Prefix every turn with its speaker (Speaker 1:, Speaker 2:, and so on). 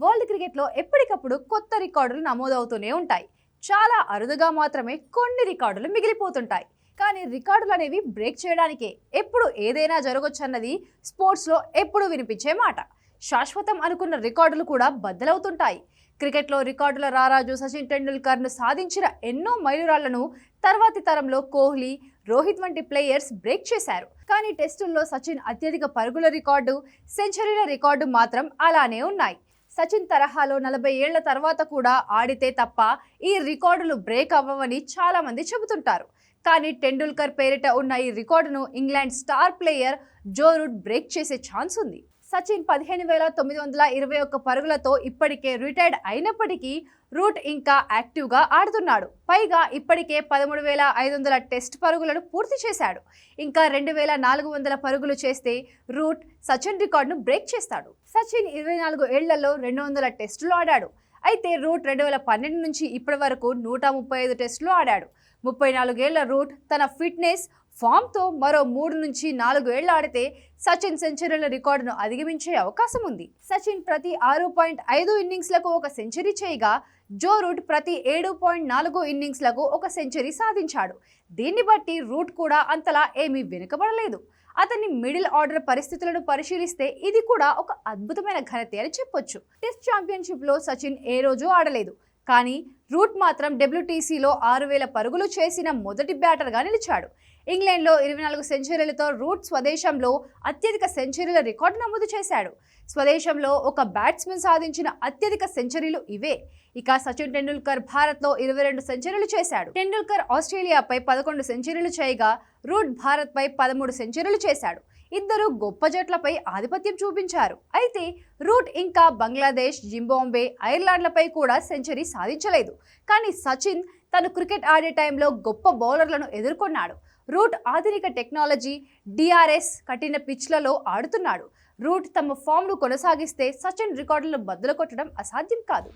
Speaker 1: World క్రికెట్లో ఎప్పటికప్పుడు కొత్త రికార్డులు నమోదవుతూనే ఉంటాయి. చాలా అరుదుగా మాత్రమే కొన్ని రికార్డులు మిగిలిపోతుంటాయి. కానీ రికార్డులు అనేవి బ్రేక్ చేయడానికే. ఎప్పుడు ఏదైనా జరగొచ్చన్నది స్పోర్ట్స్లో ఎప్పుడు వినిపించే మాట. శాశ్వతం అనుకున్న రికార్డులు కూడా బద్దలవుతుంటాయి. క్రికెట్లో రికార్డుల రారాజు సచిన్ టెండూల్కర్ను సాధించిన ఎన్నో మైలురాళ్ళను తర్వాతి తరంలో కోహ్లీ రోహిత్ వంటి ప్లేయర్స్ బ్రేక్ చేశారు. కానీ టెస్టుల్లో సచిన్ అత్యధిక పరుగుల రికార్డు సెంచరీల రికార్డు మాత్రం అలానే ఉన్నాయి. సచిన్ తరహాలో నలభై ఏళ్ళ తర్వాత కూడా ఆడితే తప్ప ఈ రికార్డులు బ్రేక్ అవ్వవని చాలా మంది చెబుతుంటారు. కానీ టెండూల్కర్ పేరిట ఉన్న ఈ రికార్డును England star player Joe Root break చేసే ఛాన్స్ ఉంది. సచిన్ పదిహేను వేల తొమ్మిది వందల ఇరవై ఒక్క పరుగులతో ఇప్పటికే రిటైర్డ్ అయినప్పటికీ రూట్ ఇంకా యాక్టివ్గా ఆడుతున్నాడు. పైగా ఇప్పటికే పదమూడు వేల ఐదు వందల టెస్ట్ పరుగులను పూర్తి చేశాడు. ఇంకా రెండు వేల నాలుగు వందల పరుగులు చేస్తే రూట్ సచిన్ రికార్డును బ్రేక్ చేస్తాడు. సచిన్ ఇరవై నాలుగు ఏళ్ళలో రెండు వందల టెస్టులు ఆడాడు. అయితే రూట్ రెండు వేల పన్నెండు నుంచి ఇప్పటి వరకు నూట ముప్పై ఐదు టెస్టులు ఆడాడు. ముప్పై నాలుగేళ్ళ రూట్ తన ఫిట్నెస్ ఫామ్తో మరో మూడు నుంచి నాలుగు ఏళ్ళు ఆడితే సచిన్ సెంచరీల రికార్డును అధిగమించే అవకాశం ఉంది. సచిన్ ప్రతి ఆరు పాయింట్ ఐదు ఇన్నింగ్స్లకు ఒక సెంచరీ చేయగా జో రూట్ ప్రతి ఏడు పాయింట్ నాలుగు ఇన్నింగ్స్లకు ఒక సెంచరీ సాధించాడు. దీన్ని బట్టి రూట్ కూడా అంతలా ఏమీ వెనుకబడలేదు. అతని మిడిల్ ఆర్డర్ పరిస్థితులను పరిశీలిస్తే ఇది కూడా ఒక అద్భుతమైన ఘనత అని చెప్పొచ్చు. టెస్ట్ ఛాంపియన్షిప్లో సచిన్ ఏ రోజు ఆడలేదు. కానీ రూట్ మాత్రం డబ్ల్యూటీసీలో ఆరు వేల పరుగులు చేసిన మొదటి బ్యాటర్గా నిలిచాడు. ఇంగ్లాండ్లో ఇరవై నాలుగు సెంచరీలతో రూట్ స్వదేశంలో అత్యధిక సెంచరీల రికార్డు నమోదు చేశాడు. స్వదేశంలో ఒక బ్యాట్స్మెన్ సాధించిన అత్యధిక సెంచరీలు ఇవే. ఇక సచిన్ టెండూల్కర్ భారత్లో ఇరవై రెండు సెంచరీలు చేశాడు. టెండూల్కర్ ఆస్ట్రేలియాపై పదకొండు సెంచరీలు చేయగా రూట్ భారత్పై పదమూడు సెంచరీలు చేశాడు. ఇద్దరు గొప్ప జట్లపై ఆధిపత్యం చూపించారు. అయితే రూట్ ఇంకా బంగ్లాదేశ్ జింబాంబే ఐర్లాండ్లపై కూడా సెంచరీ సాధించలేదు. కానీ సచిన్ తను క్రికెట్ ఆడే టైంలో గొప్ప బౌలర్లను ఎదుర్కొన్నాడు. రూట్ ఆధునిక టెక్నాలజీ డిఆర్ఎస్ కఠిన పిచ్లలో ఆడుతున్నాడు. రూట్ తమ ఫామ్ను కొనసాగిస్తే సచిన్ రికార్డులను బద్దలు కొట్టడం అసాధ్యం కాదు.